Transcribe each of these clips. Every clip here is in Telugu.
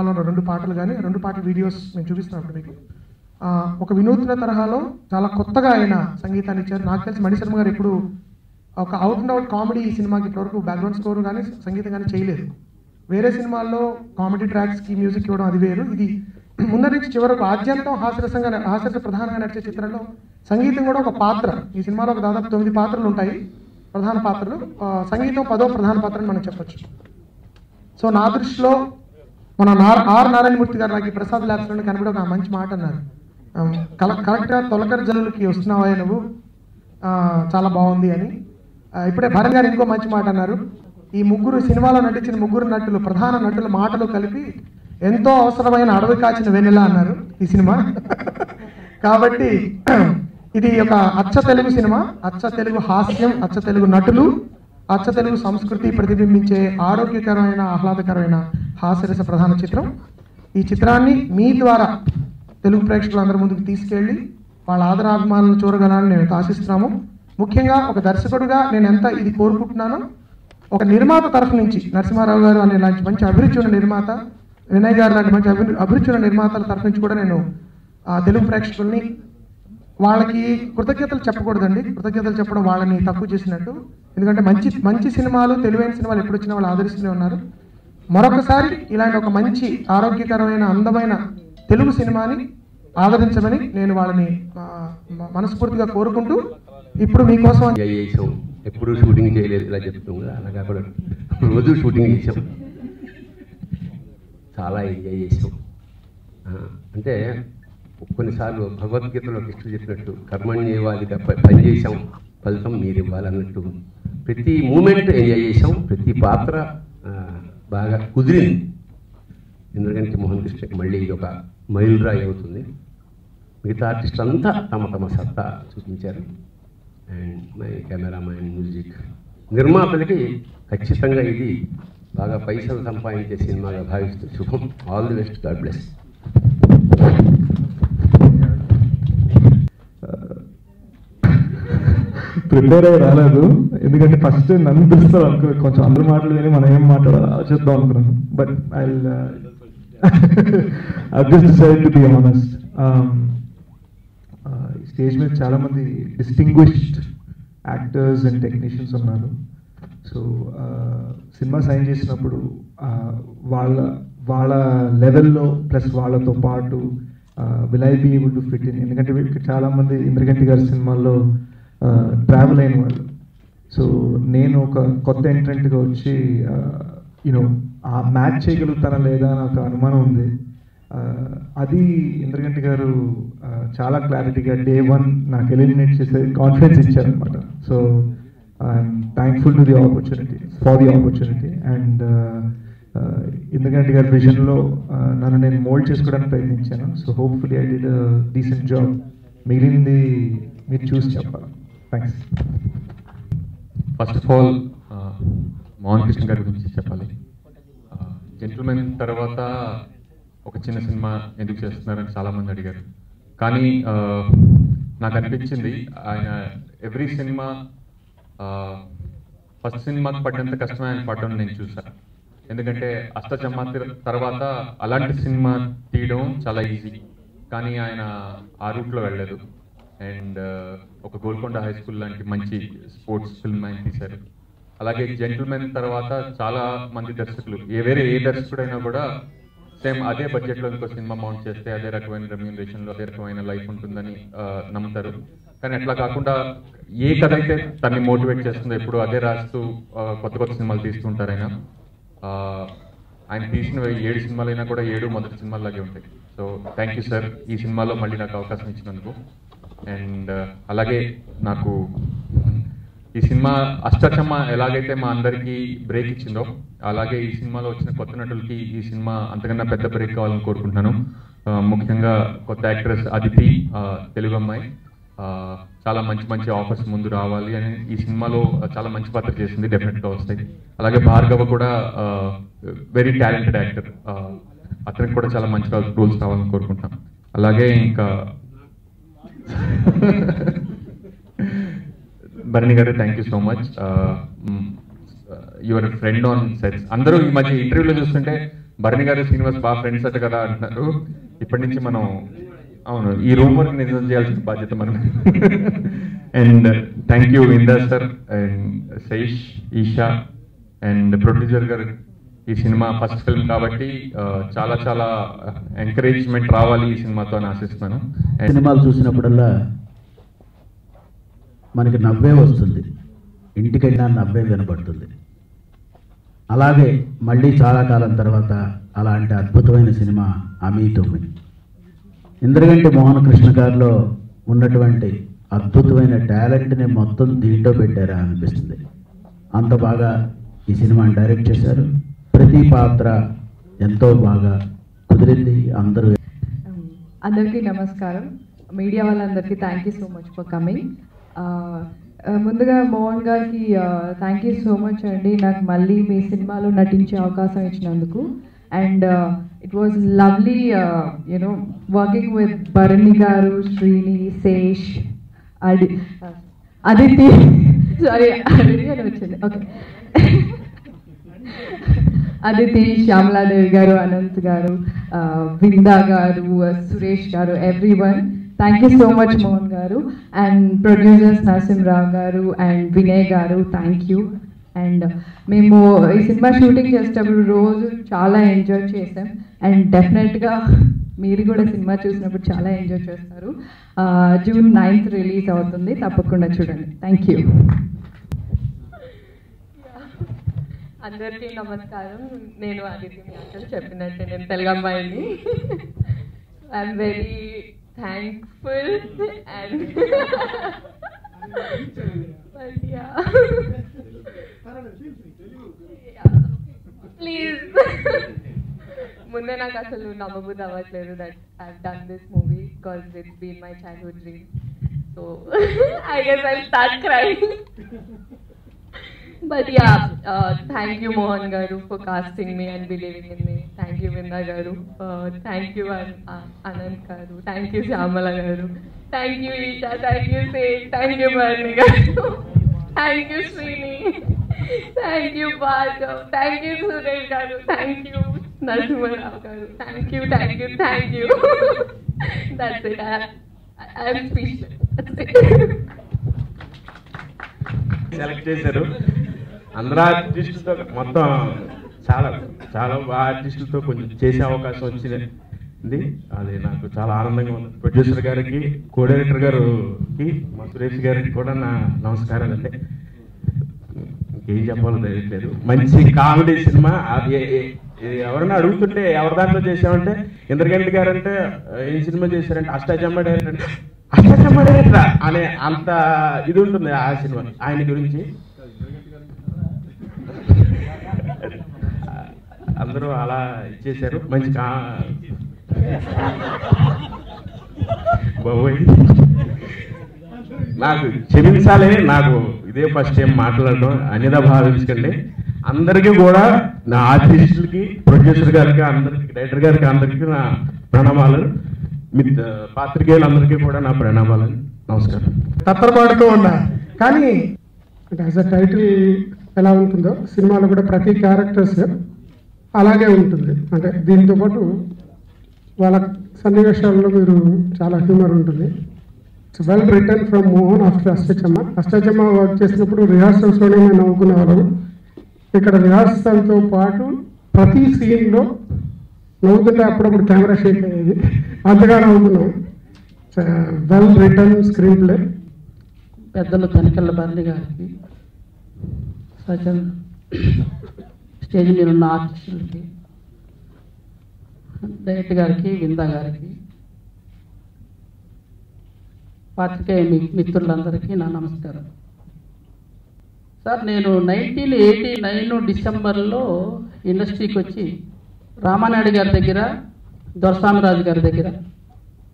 ఉన్న రెండు పాటలు కానీ రెండు పాటల వీడియోస్ నేను చూపిస్తాను అప్పుడు మీకు. ఒక వినూత్న తరహాలో చాలా కొత్తగా ఆయన సంగీతాన్ని ఇచ్చారు. నాకు తెలిసి మణిశర్మ గారు ఇప్పుడు ఒక అవుట్ అండ్ అవుట్ కామెడీ ఈ సినిమాకి ఇప్పటివరకు బ్యాక్గ్రౌండ్ స్కోర్ కానీ సంగీతం కానీ చేయలేదు. వేరే సినిమాల్లో కామెడీ ట్రాక్స్కి మ్యూజిక్ ఇవ్వడం అది వేరు. ఇది ముందరి నుంచి చివరకు ఆద్యంతం హాస్యరసంగా హాస్యరస ప్రధానంగా నడిచే చిత్రంలో సంగీతం కూడా ఒక పాత్ర. ఈ సినిమాలో ఒక దాదాపు తొమ్మిది పాత్రలు ఉంటాయి. ప్రధాన పాత్రలు. సంగీతం పదో ప్రధాన పాత్ర అని మనం చెప్పచ్చు. సో నా దృష్టిలో మన నార్ ఆర్ నారాయణమూర్తి గారు నాకు ఈ ప్రసాద్ ల్యాబ్స్లో కనబడి ఒక మంచి మాట అన్నారు. కల- కరెక్ట్గా తొలకరి జనులకి వస్తున్నావా నువ్వు. చాలా బాగుంది అని. ఇప్పుడే భరణ్ గారు ఇంకో మంచి మాట అన్నారు. ఈ ముగ్గురు సినిమాలో నటించిన ముగ్గురు నటులు ప్రధాన నటుల మాటలు కలిపి ఎంతో అవసరమైన అడవి కాచిన వెన్నెల అన్నారు ఈ సినిమా. కాబట్టి ఇది ఒక అచ్చ తెలుగు సినిమా. అచ్చ తెలుగు హాస్యం అచ్చ తెలుగు నటులు అచ్చ తెలుగు సంస్కృతి ప్రతిబింబించే ఆరోగ్యకరమైన ఆహ్లాదకరమైన హాస్యరస ప్రధాన చిత్రం. ఈ చిత్రాన్ని మీ ద్వారా తెలుగు ప్రేక్షకులందరి ముందుకు తీసుకెళ్ళి వాళ్ళ ఆదరాభిమానులను చూడగలని నేను ఆశిస్తున్నాము. ముఖ్యంగా ఒక దర్శకుడుగా నేను ఎంత ఇది కోరుకుంటున్నానో ఒక నిర్మాత తరఫు నుంచి నరసింహారావు గారు అనే లాంటి మంచి అభిరుచి ఉన్న నిర్మాత వినయ్ గారు లాంటి మంచి అభి అభిరుచి ఉన్న నిర్మాతల తరఫు నుంచి కూడా నేను ఆ, తెలుగు ప్రేక్షకుల్ని వాళ్ళకి కృతజ్ఞతలు చెప్పకూడదండి. కృతజ్ఞతలు చెప్పడం వాళ్ళని తక్కువ చేసినట్టు. ఎందుకంటే మంచి మంచి సినిమాలు తెలివైన సినిమాలు ఎప్పుడు వచ్చినా వాళ్ళు ఆదరిస్తూనే ఉన్నారు. మరొకసారి ఇలాంటి ఒక మంచి ఆరోగ్యకరమైన అందమైన తెలుగు సినిమాని ఆదరించమని నేను వాళ్ళని మనస్ఫూర్తిగా కోరుకుంటూ ఇప్పుడు మీకోసం ఎంజాయ్ ఎప్పుడు షూటింగ్ చేయలేదు ఇలా చెప్తాం కదా అలా రోజు షూటింగ్ చేసాం చాలా ఎంజాయ్ చేసాం అంటే కొన్నిసార్లు భగవద్గీతలో కృష్ణుడు చెప్పినట్టు కర్మణ్యేవాదిగా పని చేసాం ఫలితం మీరు ఇవ్వాలన్నట్టు. ప్రతి మూమెంట్ ఎంజాయ్ చేసాం ప్రతి పాత్ర బాగా కుదిరింది. ఎందుకంటే మోహన్ కృష్ణకి మళ్ళీ ఇది ఒక మైలురాయి అవుతుంది. మిగతా ఆర్టిస్టులు అంతా తమ తమ సత్తా చూపించారు. అండ్ మై కెమెరామ్యాన్ మ్యూజిక్ నిర్మాతలకి ఖచ్చితంగా ఇది బాగా పైసలు సంపాదించే సినిమాగా భావిస్తూ శుభం. All the best god bless prepare అయ్యి రాలేదు. ఎందుకంటే ఫస్ట్ నన్ను పిలుస్తారు అనుకో కొంచెం అందరు మాటలు మనం ఏం మాట్లాడాలి చెప్దాం అనుకున్నాను. But I just decide to be honest stage మీద చాలా మంది డిస్టింగ్విష్డ్ యాక్టర్స్ అండ్ టెక్నీషియన్స్ ఉన్నారు. సో uh, సినిమా సైన్ చేసినప్పుడు uh, వాళ్ళ వాళ్ళ లెవెల్లో ప్లస్ వాళ్ళతో పాటు will I be able to fit in ఎందుకంటే చాలామంది చాలా ఇంద్రగంటి గారి సినిమాల్లో uh, ట్రావెల్ అయిన వాళ్ళు. సో నేను ఒక కొత్త ఎంట్రెంట్గా వచ్చి యూనో ఆ మ్యాచ్ చేయగలుగుతానా లేదా అని ఒక అనుమానం ఉంది. అది ఇంద్రగంటి గారు చాలా క్లారిటీగా డే వన్ నాకు ఎలిమినేట్ చేసే కాన్ఫిడెన్స్ ఇచ్చారనమాట so I'm thankful to the opportunity for the opportunity and Indraganti గారి విజన్లో నన్ను నేను మోల్డ్ చేసుకోవడానికి ప్రయత్నించాను. So hopefully I did decent job మిగిలింది మీరు చూసి చెప్పాలి. Thanks first of all Mohan Krishna గారి గురించి చెప్పాలి. Uh, జెంటిల్మెన్ తర్వాత ఒక చిన్న సినిమా ఎందుకు చేస్తున్నారని చాలా మంది అడిగారు. కానీ uh, నాకు అనిపించింది ఆయన ఎవ్రీ సినిమా ఫస్ట్ సినిమాకి పడ్డంత కష్టమే ఆయన పడ్డం నేను చూసాను ఎందుకంటే అష్ట అష్టచమ్మ తర్వాత అలాంటి సినిమా తీయడం చాలా ఈజీ కానీ ఆయన ఆ రూట్లో వెళ్ళలేదు. అండ్ ఒక గోల్కొండ హై స్కూల్ లాంటి మంచి స్పోర్ట్స్ ఫిల్మ్ ఆయన తీశారు. అలాగే జెంటిల్మెన్ తర్వాత చాలా మంది దర్శకులు ఏ వేరే ఏ దర్శకుడైనా కూడా సేమ్ అదే బడ్జెట్లో ఇంకో సినిమా మౌంట్ చేస్తే అదే రకమైన రెమ్యూనరేషన్లో అదే రకమైన లైఫ్ ఉంటుందని నమ్ముతారు. కానీ అట్లా కాకుండా ఏ కథ అయితే తన్ని మోటివేట్ చేస్తుందో ఎప్పుడు అదే రాస్తూ కొత్త కొత్త సినిమాలు తీస్తుంటారు ఆయన. ఆయన తీసిన ఏడు సినిమాలైనా కూడా ఏడు మొదటి సినిమాలాగే ఉంటాయి. So thank you sir. ఈ సినిమాలో మళ్ళీ నాకు అవకాశం ఇచ్చినందుకు. అండ్ uh, అలాగే నాకు ఈ సినిమా అష్టచమ్మ ఎలాగైతే మా అందరికీ బ్రేక్ ఇచ్చిందో అలాగే ఈ సినిమాలో వచ్చిన కొత్త నటులకి ఈ సినిమా అంతకన్నా పెద్ద బ్రేక్ కావాలని కోరుకుంటున్నాను. Uh, ముఖ్యంగా కొత్త యాక్ట్రెస్ అదితి uh, తెలుగు అమ్మాయి. ఆ, చాలా మంచి మంచి ఆఫర్స్ ముందు రావాలి అని ఈ సినిమాలో చాలా మంచి పాత్ర చేసింది డెఫినెట్గా వస్తాయి. అలాగే భార్గవ కూడా వెరీ టాలెంటెడ్ యాక్టర్ అతనికి కూడా చాలా మంచి రోల్స్ కావాలని కోరుకుంటాం అలాగే ఇంకా Bharani garu thank you so much your friend on sets అందరూ ఈ మధ్య ఇంటర్వ్యూలో చూస్తుంటే భరణి గారు శ్రీనివాస్ బాగా ఫ్రెండ్స్ అట కదా అంటున్నారు. ఇప్పటి నుంచి మనం అవును ఈ రూమర్ నిజం చేయాల్సిన బాధ్యత మనం అండ్ థ్యాంక్ యూ ఇందా sir and Sesh Eesha and producer garu. ఈ సినిమా ఫస్ట్ ఫిల్మ్ కాబట్టి చాలా చాలా ఎంకరేజ్మెంట్ రావాలి ఈ సినిమాతో ఆశిస్తాను ఆశిస్తున్నాను. సినిమాలు చూసినప్పుడల్లా మనకి నవ్వే వస్తుంది. ఇంటికైనా నవ్వే వినపడుతుంది అలాగే మళ్ళీ చాలా కాలం తర్వాత అలాంటి అద్భుతమైన సినిమా అమీ తొమ్మిది ఇంద్రగంటి మోహన్ కృష్ణ గారిలో ఉన్నటువంటి అద్భుతమైన టాలెంట్ని మొత్తం దీంట్లో పెట్టారా అనిపిస్తుంది. అంత బాగా ఈ సినిమాని డైరెక్ట్ చేశారు. ప్రతి పాత్ర ఎంతో బాగా కుదిరింది అందరూ. అందరికీ నమస్కారం. మీడియా వాళ్ళందరికీ thank you so much for coming ముందుగా మోహన్ గారికి థ్యాంక్ యూ సో మచ్ అండి. నాకు మళ్ళీ మీ సినిమాలో నటించే అవకాశం ఇచ్చినందుకు. And it was lovely you know working with Bharani garu Srini Sesh అడి అదితి సారీ అదితి అని వచ్చింది. ఓకే అదితి శ్యామలాదేవి గారు అనంత్ గారు Vinda garu Suresh garu everyone thank you so much Mohan garu. And producers Narasimharao గారు అండ్ వినయ్ గారు థ్యాంక్ యూ అండ్ మేము ఈ సినిమా షూటింగ్ చేసేటప్పుడు రోజు చాలా ఎంజాయ్ చేసాం. అండ్ డెఫినెట్గా మీరు కూడా సినిమా చూసినప్పుడు చాలా ఎంజాయ్ చేస్తారు. జూన్ నైన్త్ రిలీజ్ అవుతుంది. తప్పకుండా చూడండి. థ్యాంక్ యూ అందరికీ నమస్కారం. నేను అదితి మీ చెప్పినట్టే నేను తెలుగమ్మాయిని I'm very thankful and please ముందే నాకు అసలు నమ్మబుద్ధి అవ్వట్లేదు that I done this movie because it's been my childhood dream so I guess I start crime But yeah, uh, thank you Mohan Garu for casting me and believing in me. Thank you Vinda Garu. Uh, thank you An- uh, Anand Garu. Thank you Shyamala Garu. Thank you Isha. Thank you Seth. Thank you Barney Garu. thank you Srini. thank you Bhargav. Thank you Suresh Garu. Thank you Narasimha Rao Garu. Thank you, thank you, thank you. That's it. I, I am speechless. That's it. Select చేశారు అందరూ ఆర్టిస్టులతో మొత్తం చాలా చాలా ఆర్టిస్టులతో కొంచెం చేసే అవకాశం వచ్చింది. అది నాకు చాలా ఆనందంగా ఉంది. ప్రొడ్యూసర్ గారికి కో డైరెక్టర్ గారుకి మా సురేష్ గారికి కూడా నా నమస్కారాలు అండి. ఇంకేం చెప్పాలో తెలియట్లేదు. మంచి కామెడీ సినిమా. అది ఎవరైనా అడుగుతుంటే ఎవరి దాంట్లో చేసామంటే ఇంద్రగంటి గారు అంటే ఏ సినిమా చేశారంటే అష్టాచమ్మ డైరెక్టర్ అంటే, అష్టాచమ్మ డైరెక్టర్ అనే అంత ఇది ఉంటుంది ఆ సినిమా. ఆయన గురించి అందరూ అలా ఇచ్చేశారు. మంచి కా బాబోయ్. నాకు క్షమించాలి నాకు ఇదే ఫస్ట్ టైం మాట్లాడడం. అనిదా భావించకండి. అందరికీ కూడా నా ఆర్టిస్టులకి ప్రొడ్యూసర్ గారికి అందరికి డైరెక్టర్ గారికి అందరికీ నా ప్రణామాలు. మీ పాత్రికేయులందరికీ కూడా నా ప్రణామాలు. నమస్కారం. తత్తరపాటుతో ఉన్నా. కానీ అంటే యాజ్ అ టైటిల్ ఎలా ఉంటుందో సినిమాలో కూడా ప్రతి క్యారెక్టర్స్ అలాగే ఉంటుంది. అంటే దీంతో పాటు వాళ్ళ సన్నివేశాల్లో మీరు చాలా హ్యూమర్ ఉంటుంది. It's well return from Mohan after Ashtachamma Ashtachamma work చేసినప్పుడు రిహార్సల్స్లోనే మేము నవ్వుకునేవాళ్ళం ఇక్కడ రిహార్సల్తో పాటు ప్రతి సీన్లో నవ్వుతుంటే అప్పుడప్పుడు కెమెరా షేక్ అయ్యేది. అంతగా నవ్వుకున్నాం వెల్ రిటర్న్ స్క్రీన్ ప్లే పెద్దలు తనికెళ్ళ భరణి గారికి సచన్ స్టేజ్ మీద ఉన్న ఆర్టిస్టులకి డైరెక్ట్ గారికి విందా గారికి పాత్రికేయ మిత్రులందరికీ నా నమస్కారం. సార్ నేను నైన్టీన్ ఎయిటీ నైన్ డిసెంబర్లో ఇండస్ట్రీకి వచ్చి రామానాయుడు గారి దగ్గర దొరస్వామిరాజు గారి దగ్గర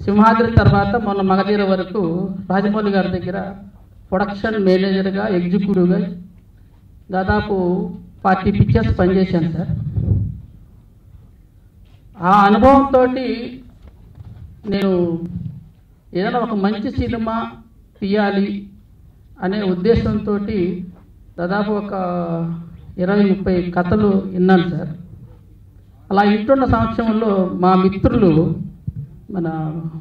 సింహాద్రి తర్వాత మొన్న మగధీర వరకు రాజమౌళి గారి దగ్గర ప్రొడక్షన్ మేనేజర్గా ఎగ్జిక్యూటివ్గా దాదాపు ఫార్టీ పిక్చర్స్ పనిచేశాను సార్. ఆ అనుభవంతో నేను ఏదైనా ఒక మంచి సినిమా తీయాలి అనే ఉద్దేశంతో దాదాపు ఒక ఇరవై ముప్పై కథలు విన్నాను సార్. అలా ఇంటున్న సంవత్సరంలో మా మిత్రులు మన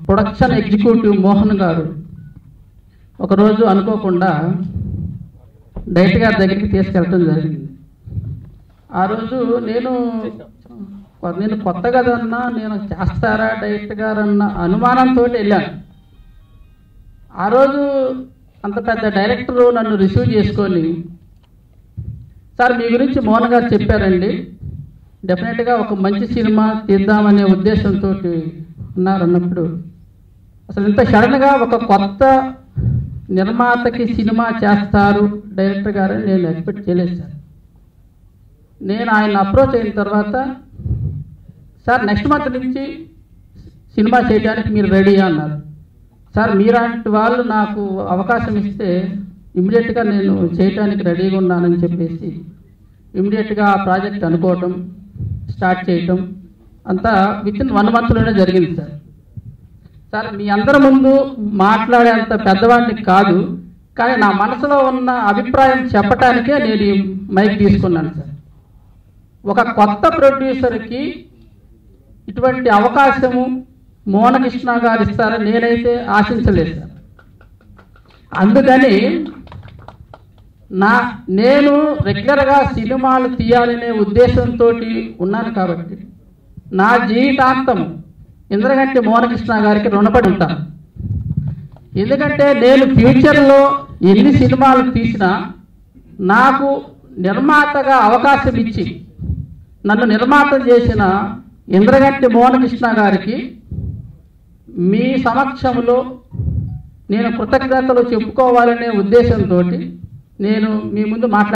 ప్రొడక్షన్ ఎగ్జిక్యూటివ్ మోహన్ గారు ఒకరోజు అనుకోకుండా డైరెక్ట్ గారి దగ్గరికి తీసుకెళ్ళటం జరిగింది. ఆ రోజు నేను నేను కొత్త కదన్నా నేను చేస్తారా డైరెక్ట్ గారు అన్న అనుమానంతో వెళ్ళాను. ఆ రోజు అంత పెద్ద డైరెక్టర్ నన్ను రిసీవ్ చేసుకొని సార్ మీ గురించి మోహన్ గారు చెప్పారండి. డెఫినెట్గా ఒక మంచి సినిమా తీద్దామనే ఉద్దేశంతో ఉన్నారన్నప్పుడు అసలు ఇంత సడన్గా ఒక కొత్త నిర్మాతకి సినిమా చేస్తారు డైరెక్టర్ గారని నేను ఎక్స్పెక్ట్ చేయలేదు సార్. నేను ఆయన అప్రోచ్ అయిన తర్వాత సార్ నెక్స్ట్ మంత్ నుంచి సినిమా చేయడానికి మీరు రెడీ అన్నారు. సార్ మీలాంటి వాళ్ళు నాకు అవకాశం ఇస్తే ఇమ్మీడియట్గా నేను చేయటానికి రెడీగా ఉన్నానని చెప్పేసి ఇమ్మీడియట్గా ఆ ప్రాజెక్ట్ అనుకోవటం స్టార్ట్ చేయటం అంతా విత్ ఇన్ వన్ మంత్లోనే జరిగింది సార్. సార్ మీ అందరి ముందు మాట్లాడేంత పెద్దవాడిని కాదు కానీ నా మనసులో ఉన్న అభిప్రాయం చెప్పటానికే నేను మైక్ తీసుకున్నాను సార్. ఒక కొత్త ప్రొడ్యూసర్కి ఇటువంటి అవకాశము మోహనకృష్ణ గారు ఇస్తారని నేనైతే ఆశించలేదు. సార్ అందుకని నా నేను రెగ్యులర్గా సినిమాలు తీయాలనే ఉద్దేశంతో ఉన్నాను కాబట్టి నా జీవితాంతం ఇంద్రగంటి మోహనకృష్ణ గారికి రుణపడి ఉంటాను ఎందుకంటే నేను ఫ్యూచర్లో ఎన్ని సినిమాలు తీసినా నాకు నిర్మాతగా అవకాశం ఇచ్చి నన్ను నిర్మాత చేసిన ఇంద్రగంటి మోహనకృష్ణ గారికి మీ సమక్షంలో నేను కృతజ్ఞతలు చెప్పుకోవాలనే ఉద్దేశంతో నేను మీ ముందు మాట్లా